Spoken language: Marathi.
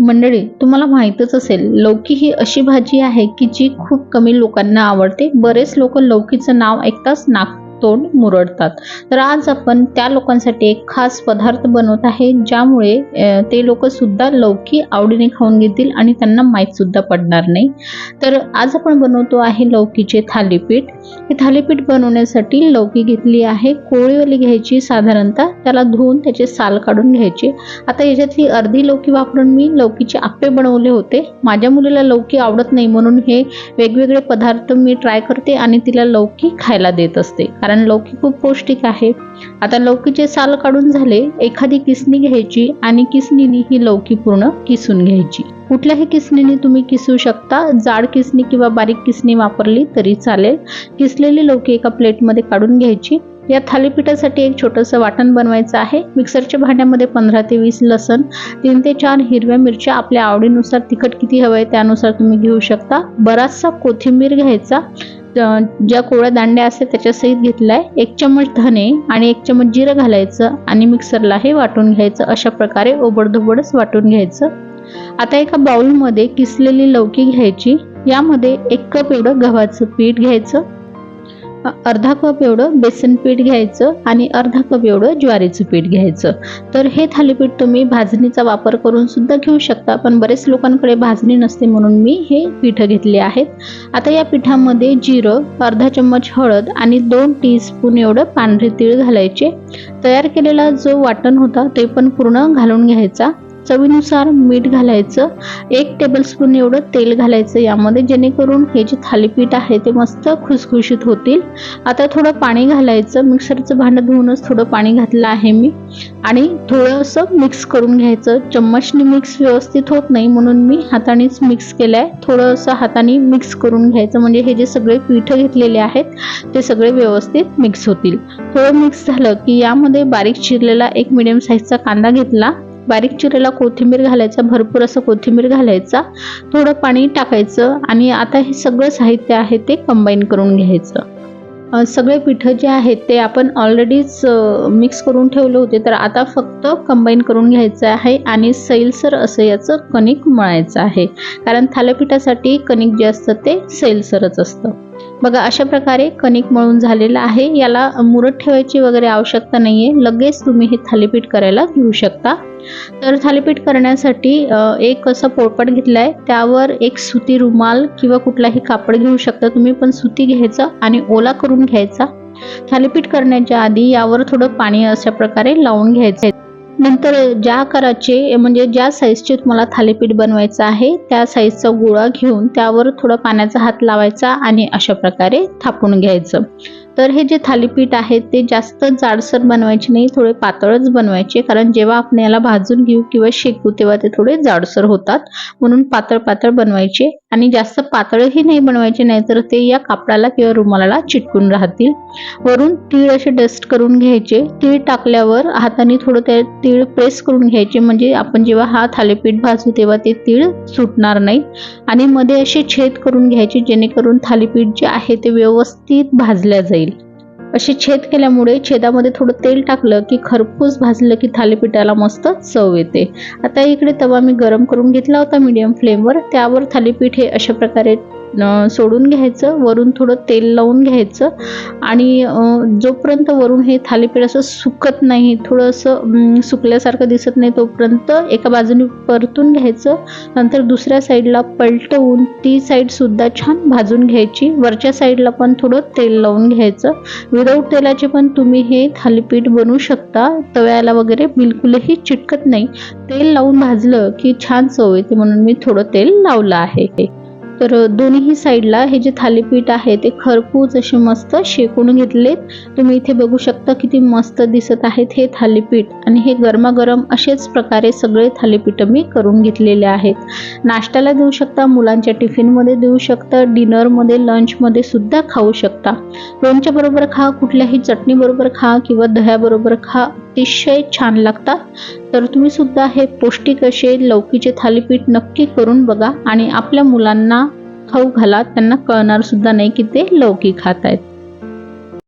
मंडळी तुम्हाला माहीतच असेल लौकी ही अशी भाजी आहे की जी खूप कमी लोकांना आवडते. बरेच लोक लौकीचं नाव ऐकताच नाक तोंड मुरडतात. तर आज आपण त्या लोकांसाठी एक खास पदार्थ बनवत आहे ज्यामुळे ते लोक सुद्धा लौकी आवडीने खाऊन घेतील आणि त्यांना माहीत सुद्धा पडणार नाही. तर आज आपण बनवतो आहे लौकीचे थालीपीठ. हे थालीपीठ बनवण्यासाठी लौकी घेतली आहे. कोळीवाली घ्यायची साधारणतः त्याला धुवून त्याचे साल काढून घ्यायचे. आता याच्यातली अर्धी लौकी वापरून मी लौकीचे आप्पे बनवले होते. माझ्या मुलीला लौकी आवडत नाही म्हणून हे वेगवेगळे पदार्थ मी ट्राय करते आणि तिला लौकी खायला देत असते. कारण कारण लौकी खूप पौष्टिक आहे. आता लौकीचे साल काढून झाले एखादी किसणी घ्यायची आणि किसणीने ही लौकी पूर्ण किसून घ्यायची. कुठल्याही किसणीने तुम्ही किसू शकता जाड किसणी किंवा बारीक किसणी वापरली तरी चालेल. किसलेली लौकी एका प्लेटमध्ये काढून घ्यायची. या थालीपीठासाठी एक छोटंसं वाटण बनवायचं आहे. मिक्सरच्या भांड्यामध्ये पंधरा ते वीस लसण तीन ते चार हिरव्या मिरच्या आपल्या आवडीनुसार तिखट किती हवं आहे त्यानुसार तुम्ही घेऊ शकता. बराचसा कोथिंबीर घ्यायचा ज्या कोवळ्या दांड्या असतात त्याच्यासहित घेतला आहे एक चम्मच धने आणि एक चम्मच जिरं घालायचं आणि मिक्सरला हे वाटून घ्यायचं. अशा प्रकारे ओबडधोबडच वाटून घ्यायचं. आता एका बाउलमध्ये किसलेली लौकी घ्यायची. यामध्ये एक कप एवढं गव्हाचं पीठ घ्यायचं. अर्धा कप एवढं बेसन पीठ घ्यायचं आणि अर्धा कप एवढं ज्वारीचं पीठ घ्यायचं. तर हे थालीपीठ तुम्ही भाजणीचा वापर करून सुद्धा घेऊ शकता पण बरेच लोकांकडे भाजणी नसते म्हणून मी हे पीठं घेतले आहेत. आता या पिठामध्ये जिरं अर्धा चम्मच हळद आणि दोन टीस्पून एवढं पांढरे तीळ घालायचे. तयार केलेला जो वाटण होता ते पण पूर्ण घालून घ्यायचा. चवीनुसार मीठ घालायचं एक टेबलस्पून एवढं तेल घालायचं यामध्ये जेणेकरून हे जे थालीपीठ आहे ते मस्त खुसखुशीत होतील. आता थोडं पाणी घालायचं मिक्सरचं भांडं धुवूनच थोडं पाणी घातलं आहे मी. आणि थोडंसं मिक्स करून घ्यायचं. चम्मचने मिक्स व्यवस्थित होत नाही म्हणून मी हातानेच मिक्स केलं आहे थोडंसं हाताने मिक्स करून घ्यायचं म्हणजे हे जे सगळे पीठ घेतलेले आहेत ते सगळे व्यवस्थित मिक्स होतील. थोडं मिक्स झालं की यामध्ये बारीक चिरलेला एक मिडियम साईजचा कांदा घेतला. बारीक चिरेला कोथिंबीर घालायचा भरपूर असं कोथिंबीर घालायचा थोडं पाणी टाकायचं आणि आता हे सगळं साहित्य आहे ते कंबाईन करून घ्यायचं. सगळे पिठं जे आहेत ते आपण ऑलरेडीच मिक्स करून ठेवले होते तर आता फक्त कंबाईन करून घ्यायचं आहे आणि सैलसर असं याचं कणिक मळायचं आहे. कारण थालीपीठासाठी कणिक जे असतं ते सैलसरच असतं. बघा अशा प्रकारे कणिक मळून झालेलं आहे. याला मुरत ठेवायची वगैरे आवश्यकता नाही आहे लगेच तुम्ही हे थालीपीठ करायला घेऊ शकता. तर थालीपीठ करण्यासाठी एक असं पोळपट घेतला आहे त्यावर एक सुती रुमाल किंवा कुठलाही कापड घेऊ शकता. तुम्ही पण सुती घ्यायचं आणि ओला करून घ्यायचा. थालीपीठ करण्याच्या आधी यावर थोडं पाणी अशा प्रकारे लावून घ्यायचं. नंतर ज्या आकाराचे म्हणजे ज्या साईजचे तुम्हाला थालीपीठ बनवायचं आहे त्या साईजचा गोळा घेऊन त्यावर थोडं पाण्याचा हात लावायचा आणि अशा प्रकारे थापून घ्यायचं. तर हे जे थालीपीठ आहे ते जास्त जाडसर बनवायचे नाही थोडे पातळच बनवायचे. कारण जेव्हा आपण याला भाजून घेऊ किंवा शेकू तेव्हा ते थोडे जाडसर होतात. म्हणून पातळ पातळ बनवायचे. आणि जास्त पातळही नाही बनवायचे नाहीतर ते या कापडाला किंवा रुमालाला चिटकून राहतील. वरून तीळ असे डस्ट करून घ्यायचे. तीळ टाकल्यावर हाताने थोडं ते तीळ प्रेस करून घ्यायचे. म्हणजे आपण जेव्हा हा थालीपीठ भाजू तेव्हा ते तीळ सुटणार नाही. आणि मध्ये असे छेद करून घ्यायचे जेणेकरून थालीपीठ जे आहे ते व्यवस्थित भाजल्या जाईल. असे छेद केल्यामुळे छेदामध्ये थोडं तेल टाकलं की खरपूस भाजलं की थालीपीठाला मस्त चव येते. आता इकडे तवा मी गरम करून घेतला होता मीडियम फ्लेमवर त्यावर थालीपीठ हे अशा प्रकारे सोडून घ्यायचं वरून थोडं तेल लावून घ्यायचं आणि जोपर्यंत वरून हे थालीपीठ असं सुकत नाही थोडं असं सुकल्यासारखं दिसत नाही तोपर्यंत एका बाजूने परतून घ्यायचं नंतर दुसऱ्या साईडला पलटवून ती साईडसुद्धा छान भाजून घ्यायची. वरच्या साईडला पण थोडं तेल लावून घ्यायचं. विदाऊट तेलाचे पण तुम्ही हे थालीपीठ बनवू शकता. तव्याला वगैरे बिलकुलही चिटकत नाही. तेल लावून भाजलं की छान चव येते म्हणून मी थोडं तेल लावलं आहे. तर दोन्ही साईडला हे जे थालीपीठ आहे ते खरपूस असे मस्त शेकून घेतलेत. तुम्ही इथे बघू शकता किती मस्त दिसत आहेत हे थालीपीठ. आणि हे गरमागरम असेच प्रकारे सगळे थालीपीठ मी करून घेतलेले आहेत. नाश्त्याला देऊ शकता मुलांच्या टिफिनमध्ये देऊ शकता डिनरमध्ये लंचमध्ये सुद्धा खाऊ शकता. लोणच्या बरोबर खा कुठल्याही चटणी बरोबर खा किंवा दह्याबरोबर खा. अतिशय छान लागतात. तर तुम्ही सुद्धा हे पौष्टिक असे लौकीचे थालीपीठ नक्की करून बघा आणि आपल्या मुलांना खाऊ घाला त्यांना कळणार सुद्धा नाही की ते लौकी खात आहेत